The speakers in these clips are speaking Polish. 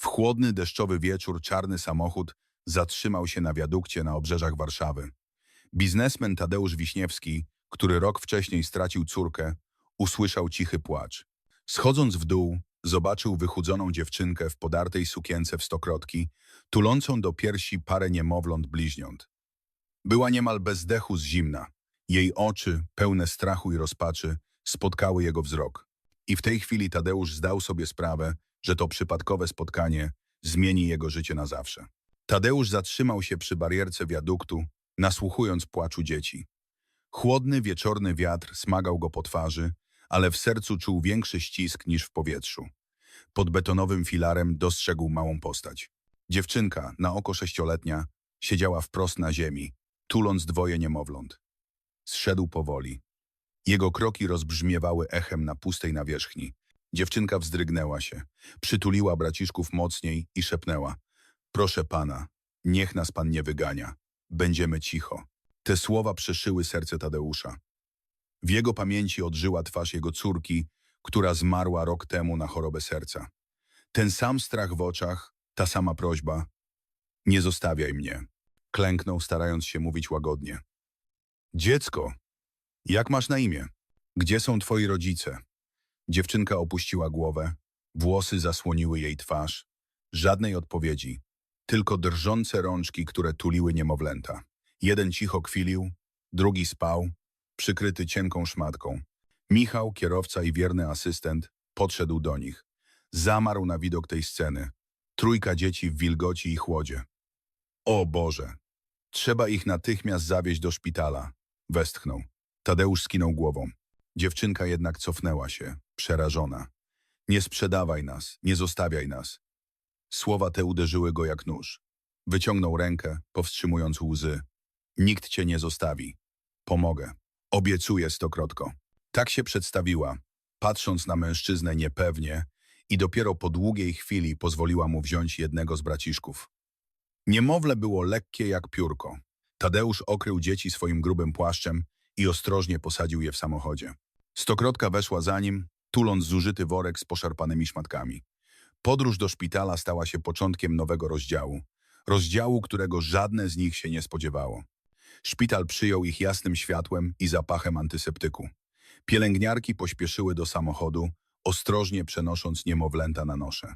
W chłodny, deszczowy wieczór czarny samochód zatrzymał się na wiadukcie na obrzeżach Warszawy. Biznesmen Tadeusz Wiśniewski, który rok wcześniej stracił córkę, usłyszał cichy płacz. Schodząc w dół, zobaczył wychudzoną dziewczynkę w podartej sukience w stokrotki, tulącą do piersi parę niemowląt bliźniąt. Była niemal bez dechu z zimna. Jej oczy, pełne strachu i rozpaczy, spotkały jego wzrok. I w tej chwili Tadeusz zdał sobie sprawę, że to przypadkowe spotkanie zmieni jego życie na zawsze. Tadeusz zatrzymał się przy barierce wiaduktu, nasłuchując płaczu dzieci. Chłodny, wieczorny wiatr smagał go po twarzy, ale w sercu czuł większy ścisk niż w powietrzu. Pod betonowym filarem dostrzegł małą postać. Dziewczynka, na oko sześcioletnia, siedziała wprost na ziemi, tuląc dwoje niemowląt. Zszedł powoli. Jego kroki rozbrzmiewały echem na pustej nawierzchni. Dziewczynka wzdrygnęła się, przytuliła braciszków mocniej i szepnęła. Proszę pana, niech nas pan nie wygania. Będziemy cicho. Te słowa przeszyły serce Tadeusza. W jego pamięci odżyła twarz jego córki, która zmarła rok temu na chorobę serca. Ten sam strach w oczach, ta sama prośba. Nie zostawiaj mnie. Klęknął, starając się mówić łagodnie. Dziecko, jak masz na imię? Gdzie są twoi rodzice? Dziewczynka opuściła głowę, włosy zasłoniły jej twarz. Żadnej odpowiedzi, tylko drżące rączki, które tuliły niemowlęta. Jeden cicho kwilił, drugi spał, przykryty cienką szmatką. Michał, kierowca i wierny asystent, podszedł do nich. Zamarł na widok tej sceny. Trójka dzieci w wilgoci i chłodzie. O Boże! Trzeba ich natychmiast zawieźć do szpitala, westchnął. Tadeusz skinął głową. Dziewczynka jednak cofnęła się, przerażona. Nie sprzedawaj nas, nie zostawiaj nas. Słowa te uderzyły go jak nóż. Wyciągnął rękę, powstrzymując łzy. Nikt cię nie zostawi. Pomogę. Obiecuję stokrotko. Tak się przedstawiła, patrząc na mężczyznę niepewnie i dopiero po długiej chwili pozwoliła mu wziąć jednego z braciszków. Niemowlę było lekkie jak piórko. Tadeusz okrył dzieci swoim grubym płaszczem i ostrożnie posadził je w samochodzie. Stokrotka weszła za nim, tuląc zużyty worek z poszarpanymi szmatkami. Podróż do szpitala stała się początkiem nowego rozdziału. Rozdziału, którego żadne z nich się nie spodziewało. Szpital przyjął ich jasnym światłem i zapachem antyseptyku. Pielęgniarki pośpieszyły do samochodu, ostrożnie przenosząc niemowlęta na nosze.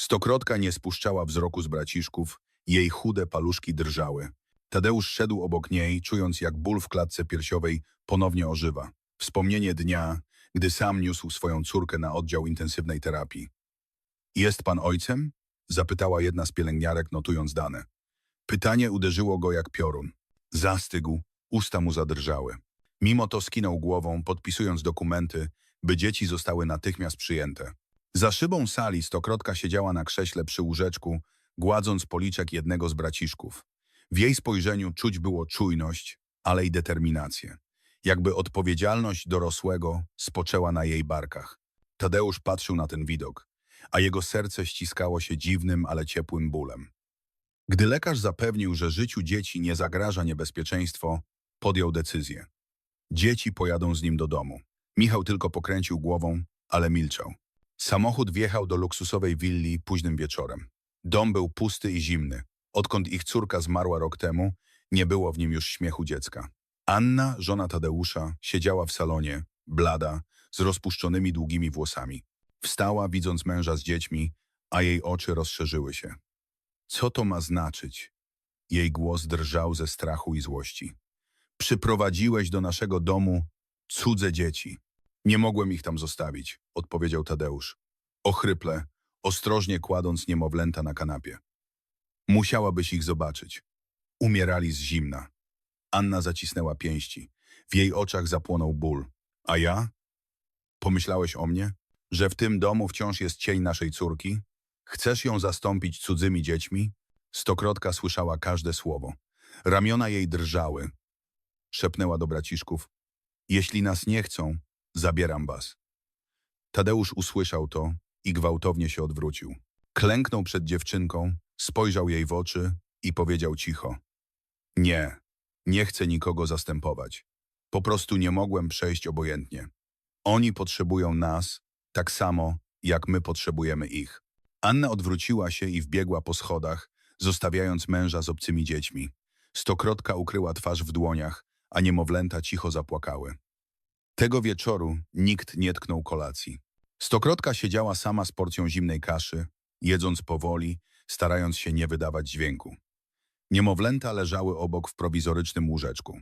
Stokrotka nie spuszczała wzroku z braciszków, jej chude paluszki drżały. Tadeusz szedł obok niej, czując jak ból w klatce piersiowej ponownie ożywa. Wspomnienie dnia, gdy sam niósł swoją córkę na oddział intensywnej terapii. Jest pan ojcem? Zapytała jedna z pielęgniarek, notując dane. Pytanie uderzyło go jak piorun. Zastygł, usta mu zadrżały. Mimo to skinął głową, podpisując dokumenty, by dzieci zostały natychmiast przyjęte. Za szybą sali stokrotka siedziała na krześle przy łóżeczku, gładząc policzek jednego z braciszków. W jej spojrzeniu czuć było czujność, ale i determinację. Jakby odpowiedzialność dorosłego spoczęła na jej barkach. Tadeusz patrzył na ten widok, a jego serce ściskało się dziwnym, ale ciepłym bólem. Gdy lekarz zapewnił, że życiu dzieci nie zagraża niebezpieczeństwo, podjął decyzję. Dzieci pojadą z nim do domu. Michał tylko pokręcił głową, ale milczał. Samochód wjechał do luksusowej willi późnym wieczorem. Dom był pusty i zimny. Odkąd ich córka zmarła rok temu, nie było w nim już śmiechu dziecka. Anna, żona Tadeusza, siedziała w salonie, blada, z rozpuszczonymi długimi włosami. Wstała, widząc męża z dziećmi, a jej oczy rozszerzyły się. Co to ma znaczyć? Jej głos drżał ze strachu i złości. Przyprowadziłeś do naszego domu cudze dzieci. Nie mogłem ich tam zostawić, odpowiedział Tadeusz. Ochryple, ostrożnie kładąc niemowlęta na kanapie. Musiałabyś ich zobaczyć. Umierali z zimna. Anna zacisnęła pięści. W jej oczach zapłonął ból. A ja? Pomyślałeś o mnie? Że w tym domu wciąż jest cień naszej córki? Chcesz ją zastąpić cudzymi dziećmi? Stokrotka słyszała każde słowo. Ramiona jej drżały. Szepnęła do braciszków. Jeśli nas nie chcą, zabieram was. Tadeusz usłyszał to i gwałtownie się odwrócił. Klęknął przed dziewczynką, spojrzał jej w oczy i powiedział cicho. Nie, nie chcę nikogo zastępować. Po prostu nie mogłem przejść obojętnie. Oni potrzebują nas tak samo, jak my potrzebujemy ich. Anna odwróciła się i wbiegła po schodach, zostawiając męża z obcymi dziećmi. Stokrotka ukryła twarz w dłoniach, a niemowlęta cicho zapłakały. Tego wieczoru nikt nie tknął kolacji. Stokrotka siedziała sama z porcją zimnej kaszy, jedząc powoli, starając się nie wydawać dźwięku. Niemowlęta leżały obok w prowizorycznym łóżeczku.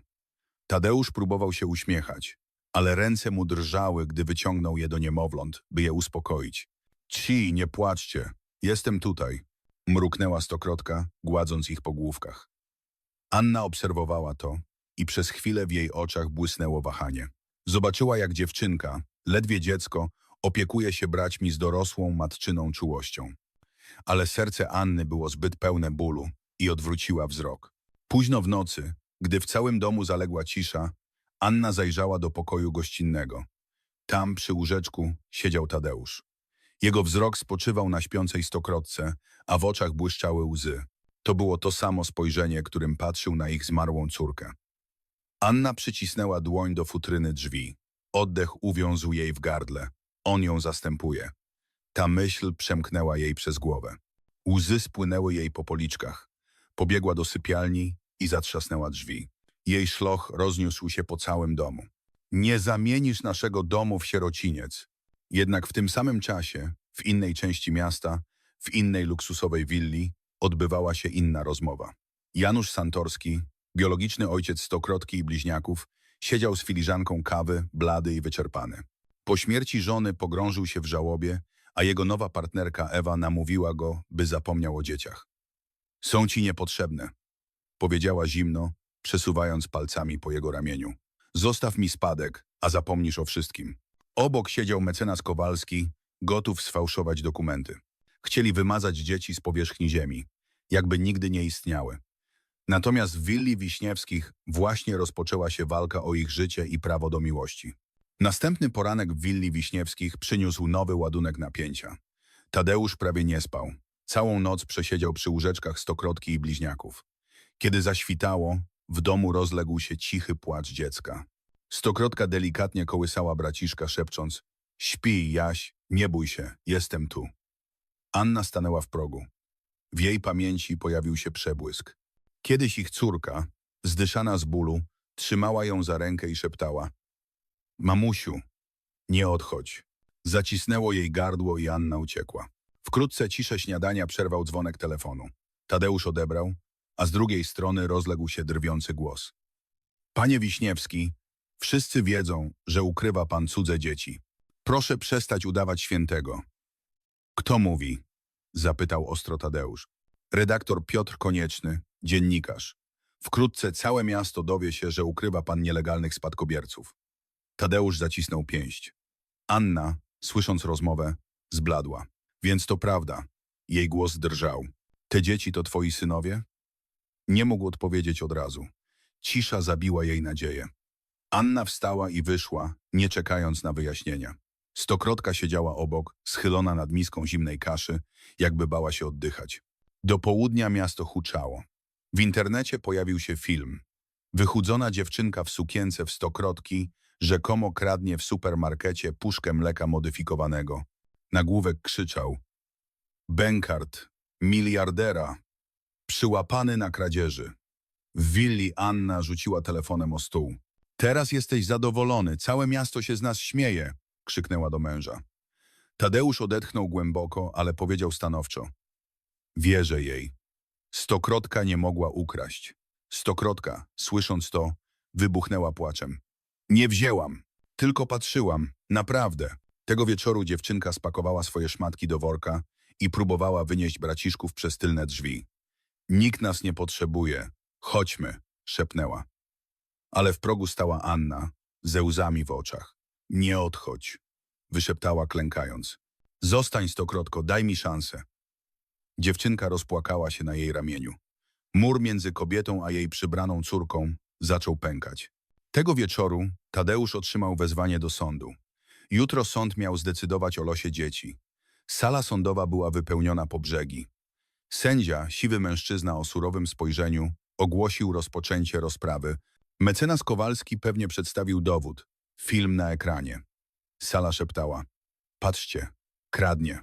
Tadeusz próbował się uśmiechać, ale ręce mu drżały, gdy wyciągnął je do niemowląt, by je uspokoić. Ci, nie płaczcie, jestem tutaj, mruknęła stokrotka, gładząc ich po główkach. Anna obserwowała to i przez chwilę w jej oczach błysnęło wahanie. Zobaczyła, jak dziewczynka, ledwie dziecko, opiekuje się braćmi z dorosłą matczyną czułością. Ale serce Anny było zbyt pełne bólu i odwróciła wzrok. Późno w nocy, gdy w całym domu zaległa cisza, Anna zajrzała do pokoju gościnnego. Tam przy łóżeczku siedział Tadeusz. Jego wzrok spoczywał na śpiącej stokrotce, a w oczach błyszczały łzy. To było to samo spojrzenie, którym patrzył na ich zmarłą córkę. Anna przycisnęła dłoń do futryny drzwi. Oddech uwiązł jej w gardle. On ją zastępuje. Ta myśl przemknęła jej przez głowę. Łzy spłynęły jej po policzkach. Pobiegła do sypialni i zatrzasnęła drzwi. Jej szloch rozniósł się po całym domu. Nie zamienisz naszego domu w sierociniec. Jednak w tym samym czasie, w innej części miasta, w innej luksusowej willi, odbywała się inna rozmowa. Janusz Santorski, biologiczny ojciec stokrotki i bliźniaków, siedział z filiżanką kawy, blady i wyczerpany. Po śmierci żony pogrążył się w żałobie, a jego nowa partnerka Ewa namówiła go, by zapomniał o dzieciach. Są ci niepotrzebne, powiedziała zimno, przesuwając palcami po jego ramieniu. Zostaw mi spadek, a zapomnisz o wszystkim. Obok siedział mecenas Kowalski, gotów sfałszować dokumenty. Chcieli wymazać dzieci z powierzchni ziemi, jakby nigdy nie istniały. Natomiast w willi Wiśniewskich właśnie rozpoczęła się walka o ich życie i prawo do miłości. Następny poranek w willi Wiśniewskich przyniósł nowy ładunek napięcia. Tadeusz prawie nie spał. Całą noc przesiedział przy łóżeczkach stokrotki i bliźniaków. Kiedy zaświtało, w domu rozległ się cichy płacz dziecka. Stokrotka delikatnie kołysała braciszka, szepcząc Śpi, Jaś, nie bój się, jestem tu. Anna stanęła w progu. W jej pamięci pojawił się przebłysk. Kiedyś ich córka, zdyszana z bólu, trzymała ją za rękę i szeptała Mamusiu, nie odchodź. Zacisnęło jej gardło i Anna uciekła. Wkrótce ciszę śniadania przerwał dzwonek telefonu. Tadeusz odebrał, a z drugiej strony rozległ się drwiący głos. Panie Wiśniewski, wszyscy wiedzą, że ukrywa pan cudze dzieci. Proszę przestać udawać świętego. Kto mówi? Zapytał ostro Tadeusz. Redaktor Piotr Konieczny, dziennikarz. Wkrótce całe miasto dowie się, że ukrywa pan nielegalnych spadkobierców. Tadeusz zacisnął pięść. Anna, słysząc rozmowę, zbladła. Więc to prawda. Jej głos drżał. Te dzieci to twoi synowie? Nie mógł odpowiedzieć od razu. Cisza zabiła jej nadzieję. Anna wstała i wyszła, nie czekając na wyjaśnienia. Stokrotka siedziała obok, schylona nad miską zimnej kaszy, jakby bała się oddychać. Do południa miasto huczało. W internecie pojawił się film. Wychudzona dziewczynka w sukience w stokrotki rzekomo kradnie w supermarkecie puszkę mleka modyfikowanego. Nagłówek krzyczał. Bękart, miliardera, przyłapany na kradzieży. W willi Anna rzuciła telefonem o stół. Teraz jesteś zadowolony, całe miasto się z nas śmieje, krzyknęła do męża. Tadeusz odetchnął głęboko, ale powiedział stanowczo. Wierzę jej. Stokrotka nie mogła ukraść. Stokrotka, słysząc to, wybuchnęła płaczem. Nie wzięłam, tylko patrzyłam, naprawdę. Tego wieczoru dziewczynka spakowała swoje szmatki do worka i próbowała wynieść braciszków przez tylne drzwi. Nikt nas nie potrzebuje. Chodźmy, szepnęła. Ale w progu stała Anna, ze łzami w oczach. Nie odchodź, wyszeptała klękając. Zostań stokrotko, daj mi szansę. Dziewczynka rozpłakała się na jej ramieniu. Mur między kobietą a jej przybraną córką zaczął pękać. Tego wieczoru Tadeusz otrzymał wezwanie do sądu. Jutro sąd miał zdecydować o losie dzieci. Sala sądowa była wypełniona po brzegi. Sędzia, siwy mężczyzna o surowym spojrzeniu, ogłosił rozpoczęcie rozprawy. Mecenas Kowalski pewnie przedstawił dowód. Film na ekranie. Sala szeptała. Patrzcie, kradnie.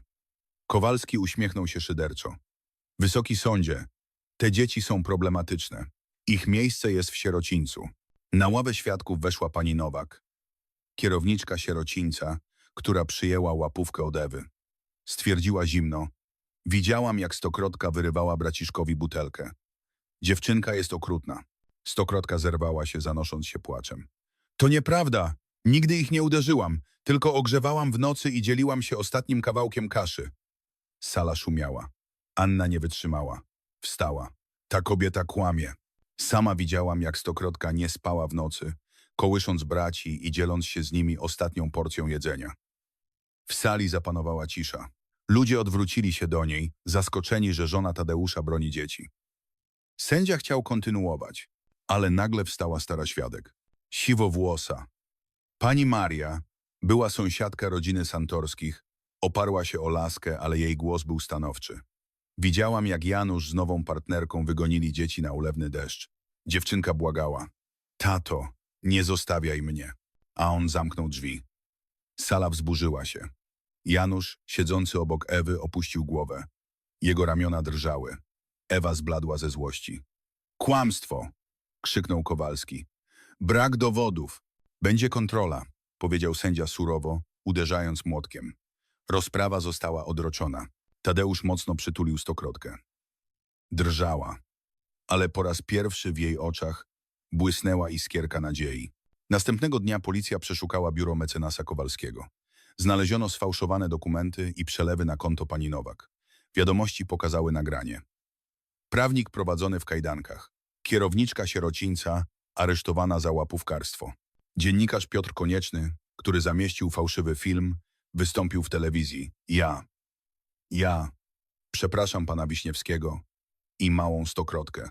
Kowalski uśmiechnął się szyderczo. Wysoki sądzie, te dzieci są problematyczne. Ich miejsce jest w sierocińcu. Na ławę świadków weszła pani Nowak, kierowniczka sierocińca, która przyjęła łapówkę od Ewy. Stwierdziła zimno. Widziałam, jak stokrotka wyrywała braciszkowi butelkę. Dziewczynka jest okrutna. Stokrotka zerwała się, zanosząc się płaczem. To nieprawda. Nigdy ich nie uderzyłam. Tylko ogrzewałam w nocy i dzieliłam się ostatnim kawałkiem kaszy. Sala szumiała. Anna nie wytrzymała. Wstała. Ta kobieta kłamie. Sama widziałam, jak stokrotka nie spała w nocy, kołysząc braci i dzieląc się z nimi ostatnią porcją jedzenia. W sali zapanowała cisza. Ludzie odwrócili się do niej, zaskoczeni, że żona Tadeusza broni dzieci. Sędzia chciał kontynuować, ale nagle wstała stara świadek. Siwowłosa. Pani Maria była sąsiadka rodziny Santorskich, oparła się o laskę, ale jej głos był stanowczy. Widziałam, jak Janusz z nową partnerką wygonili dzieci na ulewny deszcz. Dziewczynka błagała. Tato, nie zostawiaj mnie. A on zamknął drzwi. Sala wzburzyła się. Janusz, siedzący obok Ewy, opuścił głowę. Jego ramiona drżały. Ewa zbladła ze złości. Kłamstwo! krzyknął Kowalski. Brak dowodów. Będzie kontrola, powiedział sędzia surowo, uderzając młotkiem. Rozprawa została odroczona. Tadeusz mocno przytulił stokrotkę. Drżała, ale po raz pierwszy w jej oczach błysnęła iskierka nadziei. Następnego dnia policja przeszukała biuro mecenasa Kowalskiego. Znaleziono sfałszowane dokumenty i przelewy na konto pani Nowak. Wiadomości pokazały nagranie. Prawnik prowadzony w kajdankach. Kierowniczka sierocińca aresztowana za łapówkarstwo. Dziennikarz Piotr Konieczny, który zamieścił fałszywy film, wystąpił w telewizji. Ja, ja, przepraszam pana Wiśniewskiego i małą stokrotkę.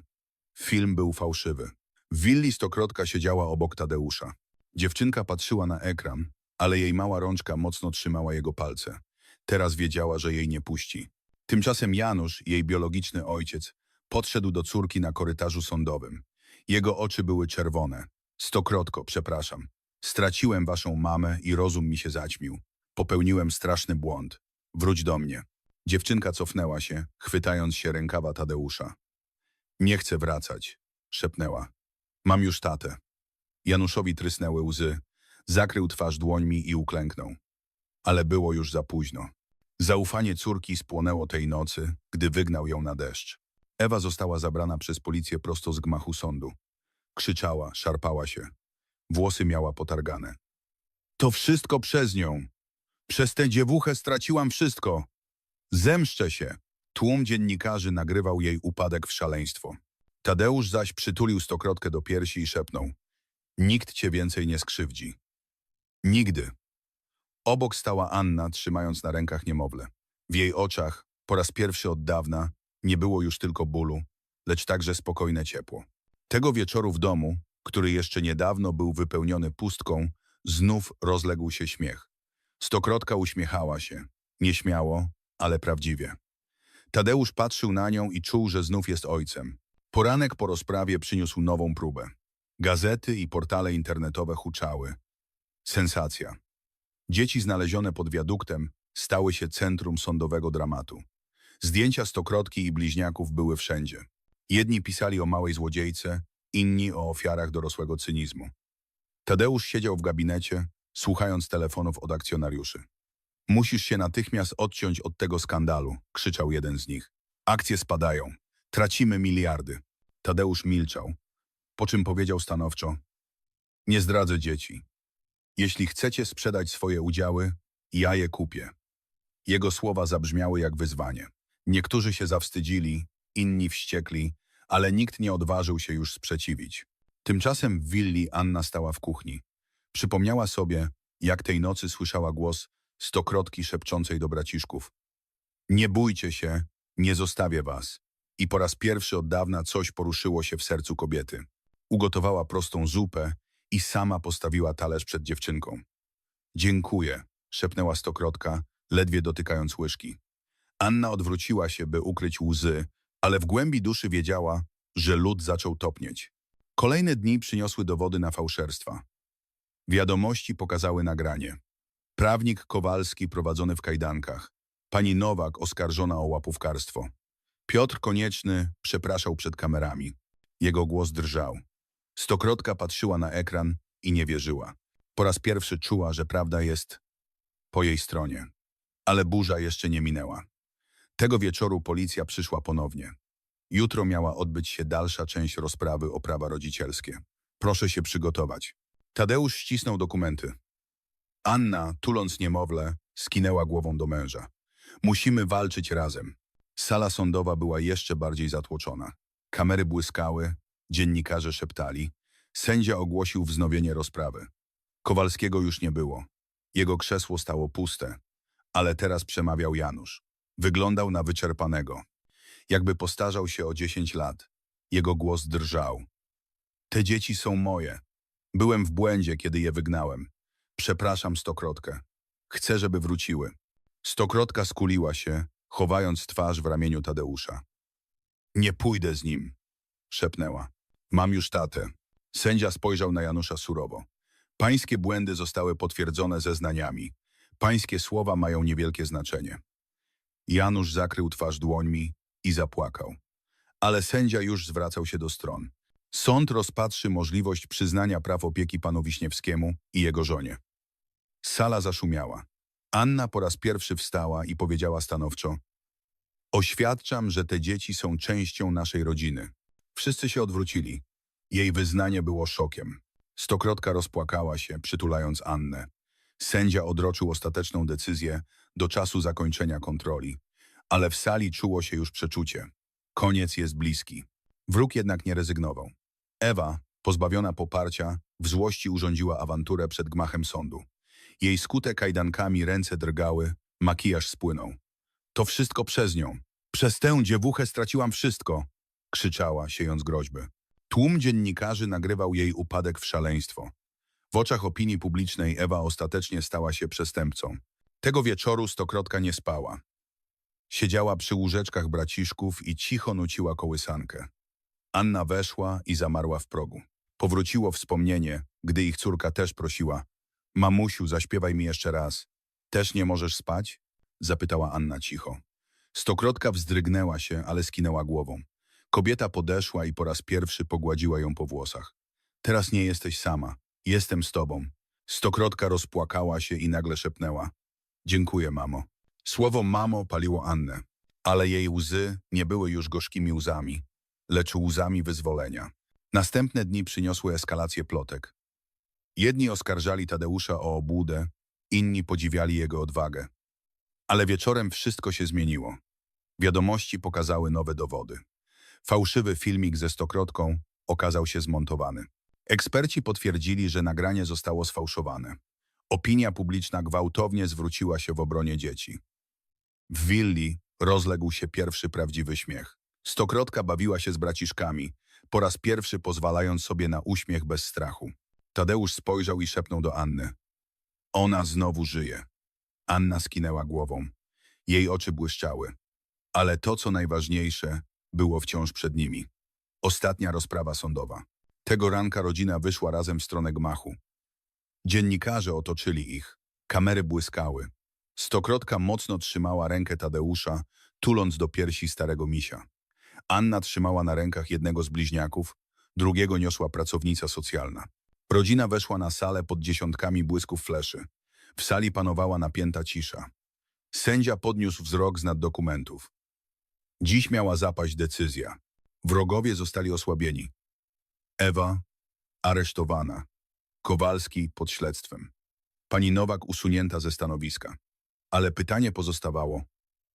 Film był fałszywy. W willi stokrotka siedziała obok Tadeusza. Dziewczynka patrzyła na ekran, ale jej mała rączka mocno trzymała jego palce. Teraz wiedziała, że jej nie puści. Tymczasem Janusz, jej biologiczny ojciec, podszedł do córki na korytarzu sądowym. Jego oczy były czerwone. Stokrotko, przepraszam. Straciłem waszą mamę i rozum mi się zaćmił. Popełniłem straszny błąd. Wróć do mnie. Dziewczynka cofnęła się, chwytając się rękawa Tadeusza. Nie chcę wracać, szepnęła. Mam już tatę. Januszowi trysnęły łzy, zakrył twarz dłońmi i uklęknął. Ale było już za późno. Zaufanie córki spłonęło tej nocy, gdy wygnał ją na deszcz. Ewa została zabrana przez policję prosto z gmachu sądu. Krzyczała, szarpała się. Włosy miała potargane. To wszystko przez nią. Przez tę dziewuchę straciłam wszystko. Zemszczę się. Tłum dziennikarzy nagrywał jej upadek w szaleństwo. Tadeusz zaś przytulił stokrotkę do piersi i szepnął. Nikt cię więcej nie skrzywdzi. Nigdy. Obok stała Anna, trzymając na rękach niemowlę. W jej oczach, po raz pierwszy od dawna, nie było już tylko bólu, lecz także spokojne ciepło. Tego wieczoru w domu, który jeszcze niedawno był wypełniony pustką, znów rozległ się śmiech. Stokrotka uśmiechała się, nieśmiało, ale prawdziwie. Tadeusz patrzył na nią i czuł, że znów jest ojcem. Poranek po rozprawie przyniósł nową próbę. Gazety i portale internetowe huczały. Sensacja. Dzieci znalezione pod wiaduktem stały się centrum sądowego dramatu. Zdjęcia stokrotki i bliźniaków były wszędzie. Jedni pisali o małej złodziejce, inni o ofiarach dorosłego cynizmu. Tadeusz siedział w gabinecie, słuchając telefonów od akcjonariuszy. Musisz się natychmiast odciąć od tego skandalu, krzyczał jeden z nich. Akcje spadają. Tracimy miliardy. Tadeusz milczał, po czym powiedział stanowczo. Nie zdradzę dzieci. Jeśli chcecie sprzedać swoje udziały, ja je kupię. Jego słowa zabrzmiały jak wyzwanie. Niektórzy się zawstydzili, inni wściekli, ale nikt nie odważył się już sprzeciwić. Tymczasem w willi Anna stała w kuchni. Przypomniała sobie, jak tej nocy słyszała głos stokrotki szepczącej do braciszków. Nie bójcie się, nie zostawię was. I po raz pierwszy od dawna coś poruszyło się w sercu kobiety. Ugotowała prostą zupę i sama postawiła talerz przed dziewczynką. Dziękuję, szepnęła stokrotka, ledwie dotykając łyżki. Anna odwróciła się, by ukryć łzy, ale w głębi duszy wiedziała, że lód zaczął topnieć. Kolejne dni przyniosły dowody na fałszerstwa. Wiadomości pokazały nagranie. Prawnik Kowalski prowadzony w kajdankach. Pani Nowak oskarżona o łapówkarstwo. Piotr Konieczny przepraszał przed kamerami. Jego głos drżał. Stokrotka patrzyła na ekran i nie wierzyła. Po raz pierwszy czuła, że prawda jest po jej stronie. Ale burza jeszcze nie minęła. Tego wieczoru policja przyszła ponownie. Jutro miała odbyć się dalsza część rozprawy o prawa rodzicielskie. Proszę się przygotować. Tadeusz ścisnął dokumenty. Anna, tuląc niemowlę, skinęła głową do męża. Musimy walczyć razem. Sala sądowa była jeszcze bardziej zatłoczona. Kamery błyskały, dziennikarze szeptali. Sędzia ogłosił wznowienie rozprawy. Kowalskiego już nie było. Jego krzesło stało puste, ale teraz przemawiał Janusz. Wyglądał na wyczerpanego. Jakby postarzał się o 10 lat. Jego głos drżał. Te dzieci są moje. Byłem w błędzie, kiedy je wygnałem. Przepraszam stokrotkę. Chcę, żeby wróciły. Stokrotka skuliła się, chowając twarz w ramieniu Tadeusza. Nie pójdę z nim, szepnęła. Mam już tatę. Sędzia spojrzał na Janusza surowo. Pańskie błędy zostały potwierdzone zeznaniami. Pańskie słowa mają niewielkie znaczenie. Janusz zakrył twarz dłońmi i zapłakał. Ale sędzia już zwracał się do stron. Sąd rozpatrzy możliwość przyznania praw opieki panu Wiśniewskiemu i jego żonie. Sala zaszumiała. Anna po raz pierwszy wstała i powiedziała stanowczo Oświadczam, że te dzieci są częścią naszej rodziny. Wszyscy się odwrócili. Jej wyznanie było szokiem. Stokrotka rozpłakała się, przytulając Annę. Sędzia odroczył ostateczną decyzję do czasu zakończenia kontroli. Ale w sali czuło się już przeczucie. Koniec jest bliski. Wróg jednak nie rezygnował. Ewa, pozbawiona poparcia, w złości urządziła awanturę przed gmachem sądu. Jej skute kajdankami ręce drgały, makijaż spłynął. To wszystko przez nią. Przez tę dziewuchę straciłam wszystko, krzyczała, siejąc groźby. Tłum dziennikarzy nagrywał jej upadek w szaleństwo. W oczach opinii publicznej Ewa ostatecznie stała się przestępcą. Tego wieczoru stokrotka nie spała. Siedziała przy łóżeczkach braciszków i cicho nuciła kołysankę. Anna weszła i zamarła w progu. Powróciło wspomnienie, gdy ich córka też prosiła. Mamusiu, zaśpiewaj mi jeszcze raz. Też nie możesz spać? Zapytała Anna cicho. Stokrotka wzdrygnęła się, ale skinęła głową. Kobieta podeszła i po raz pierwszy pogładziła ją po włosach. Teraz nie jesteś sama. Jestem z tobą. Stokrotka rozpłakała się i nagle szepnęła. Dziękuję, mamo. Słowo mamo paliło Annę, ale jej łzy nie były już gorzkimi łzami, lecz łzami wyzwolenia. Następne dni przyniosły eskalację plotek. Jedni oskarżali Tadeusza o obłudę, inni podziwiali jego odwagę. Ale wieczorem wszystko się zmieniło. Wiadomości pokazały nowe dowody. Fałszywy filmik ze stokrotką okazał się zmontowany. Eksperci potwierdzili, że nagranie zostało sfałszowane. Opinia publiczna gwałtownie zwróciła się w obronie dzieci. W willi rozległ się pierwszy prawdziwy śmiech. Stokrotka bawiła się z braciszkami, po raz pierwszy pozwalając sobie na uśmiech bez strachu. Tadeusz spojrzał i szepnął do Anny. Ona znowu żyje. Anna skinęła głową. Jej oczy błyszczały. Ale to, co najważniejsze, było wciąż przed nimi. Ostatnia rozprawa sądowa. Tego ranka rodzina wyszła razem w stronę gmachu. Dziennikarze otoczyli ich. Kamery błyskały. Stokrotka mocno trzymała rękę Tadeusza, tuląc do piersi starego misia. Anna trzymała na rękach jednego z bliźniaków, drugiego niosła pracownica socjalna. Rodzina weszła na salę pod dziesiątkami błysków fleszy. W sali panowała napięta cisza. Sędzia podniósł wzrok z nad dokumentów. Dziś miała zapaść decyzja. Wrogowie zostali osłabieni. Ewa aresztowana. Kowalski pod śledztwem. Pani Nowak usunięta ze stanowiska. Ale pytanie pozostawało,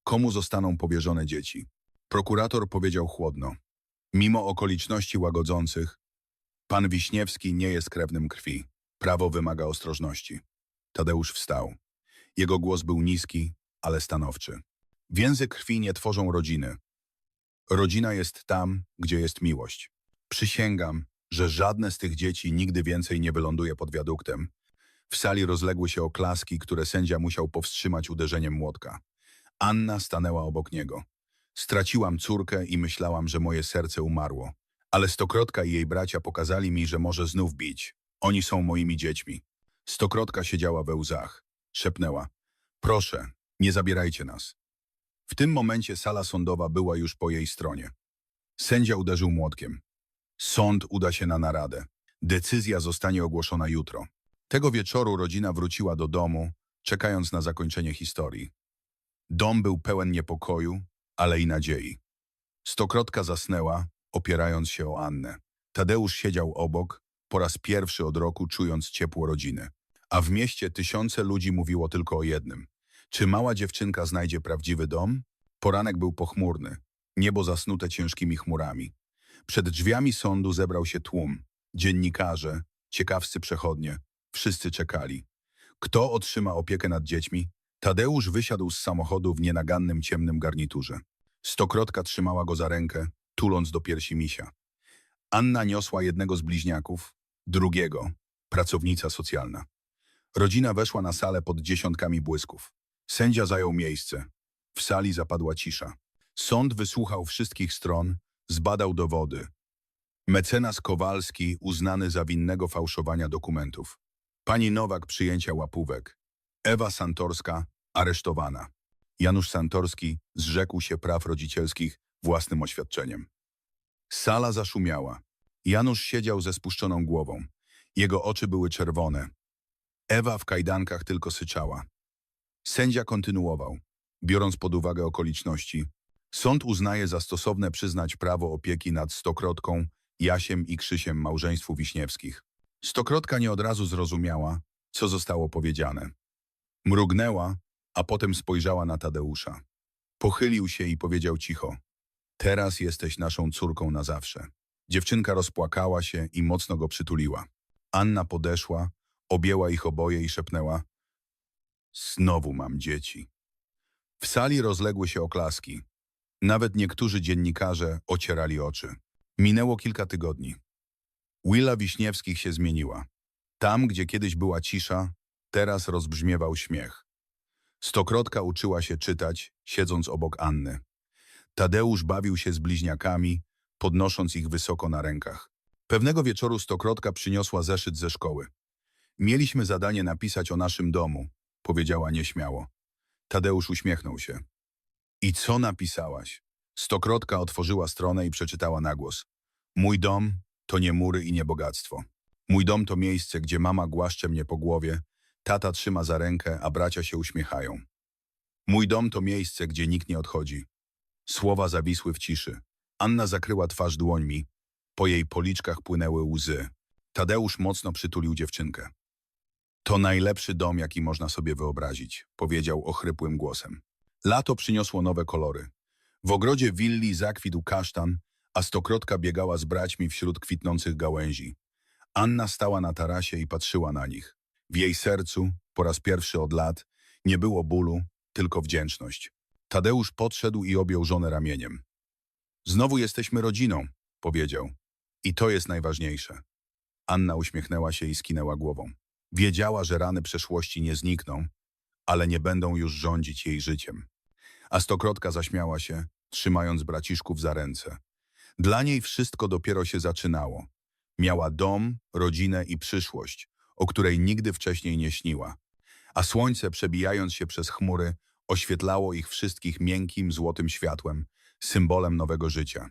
komu zostaną powierzone dzieci? Prokurator powiedział chłodno. Mimo okoliczności łagodzących, pan Wiśniewski nie jest krewnym krwi. Prawo wymaga ostrożności. Tadeusz wstał. Jego głos był niski, ale stanowczy. Więzy krwi nie tworzą rodziny. Rodzina jest tam, gdzie jest miłość. Przysięgam, że żadne z tych dzieci nigdy więcej nie wyląduje pod wiaduktem. W sali rozległy się oklaski, które sędzia musiał powstrzymać uderzeniem młotka. Anna stanęła obok niego. Straciłam córkę i myślałam, że moje serce umarło. Ale Stokrotka i jej bracia pokazali mi, że może znów bić. Oni są moimi dziećmi. Stokrotka siedziała we łzach. Szepnęła. Proszę, nie zabierajcie nas. W tym momencie sala sądowa była już po jej stronie. Sędzia uderzył młotkiem. Sąd uda się na naradę. Decyzja zostanie ogłoszona jutro. Tego wieczoru rodzina wróciła do domu, czekając na zakończenie historii. Dom był pełen niepokoju, ale i nadziei. Stokrotka zasnęła, opierając się o Annę. Tadeusz siedział obok, po raz pierwszy od roku czując ciepło rodziny. A w mieście tysiące ludzi mówiło tylko o jednym. Czy mała dziewczynka znajdzie prawdziwy dom? Poranek był pochmurny, niebo zasnute ciężkimi chmurami. Przed drzwiami sądu zebrał się tłum. Dziennikarze, ciekawscy przechodnie, wszyscy czekali. Kto otrzyma opiekę nad dziećmi? Tadeusz wysiadł z samochodu w nienagannym ciemnym garniturze. Stokrotka trzymała go za rękę, tuląc do piersi misia. Anna niosła jednego z bliźniaków, drugiego, pracownica socjalna. Rodzina weszła na salę pod dziesiątkami błysków. Sędzia zajął miejsce. W sali zapadła cisza. Sąd wysłuchał wszystkich stron, zbadał dowody. Mecenas Kowalski uznany za winnego fałszowania dokumentów. Pani Nowak przyjęcia łapówek. Ewa Santorska aresztowana. Janusz Santorski zrzekł się praw rodzicielskich własnym oświadczeniem. Sala zaszumiała. Janusz siedział ze spuszczoną głową. Jego oczy były czerwone. Ewa w kajdankach tylko syczała. Sędzia kontynuował. Biorąc pod uwagę okoliczności, sąd uznaje za stosowne przyznać prawo opieki nad Stokrotką, Jasiem i Krzysiem małżeństwu Wiśniewskich. Stokrotka nie od razu zrozumiała, co zostało powiedziane. Mrugnęła, a potem spojrzała na Tadeusza. Pochylił się i powiedział cicho. Teraz jesteś naszą córką na zawsze. Dziewczynka rozpłakała się i mocno go przytuliła. Anna podeszła, objęła ich oboje i szepnęła. Znowu mam dzieci. W sali rozległy się oklaski. Nawet niektórzy dziennikarze ocierali oczy. Minęło kilka tygodni. Willa Wiśniewskich się zmieniła. Tam, gdzie kiedyś była cisza, teraz rozbrzmiewał śmiech. Stokrotka uczyła się czytać, siedząc obok Anny. Tadeusz bawił się z bliźniakami, podnosząc ich wysoko na rękach. Pewnego wieczoru Stokrotka przyniosła zeszyt ze szkoły. Mieliśmy zadanie napisać o naszym domu, powiedziała nieśmiało. Tadeusz uśmiechnął się. I co napisałaś? Stokrotka otworzyła stronę i przeczytała na głos. Mój dom to nie mury i nie bogactwo. Mój dom to miejsce, gdzie mama głaszcze mnie po głowie, tata trzyma za rękę, a bracia się uśmiechają. Mój dom to miejsce, gdzie nikt nie odchodzi. Słowa zawisły w ciszy. Anna zakryła twarz dłońmi. Po jej policzkach płynęły łzy. Tadeusz mocno przytulił dziewczynkę. To najlepszy dom, jaki można sobie wyobrazić, powiedział ochrypłym głosem. Lato przyniosło nowe kolory. W ogrodzie willi zakwitł kasztan, a stokrotka biegała z braćmi wśród kwitnących gałęzi. Anna stała na tarasie i patrzyła na nich. W jej sercu, po raz pierwszy od lat, nie było bólu, tylko wdzięczność. Tadeusz podszedł i objął żonę ramieniem. Znowu jesteśmy rodziną, powiedział. I to jest najważniejsze. Anna uśmiechnęła się i skinęła głową. Wiedziała, że rany przeszłości nie znikną, ale nie będą już rządzić jej życiem. A stokrotka zaśmiała się, trzymając braciszków za ręce. Dla niej wszystko dopiero się zaczynało. Miała dom, rodzinę i przyszłość, o której nigdy wcześniej nie śniła. A słońce, przebijając się przez chmury, oświetlało ich wszystkich miękkim, złotym światłem, symbolem nowego życia.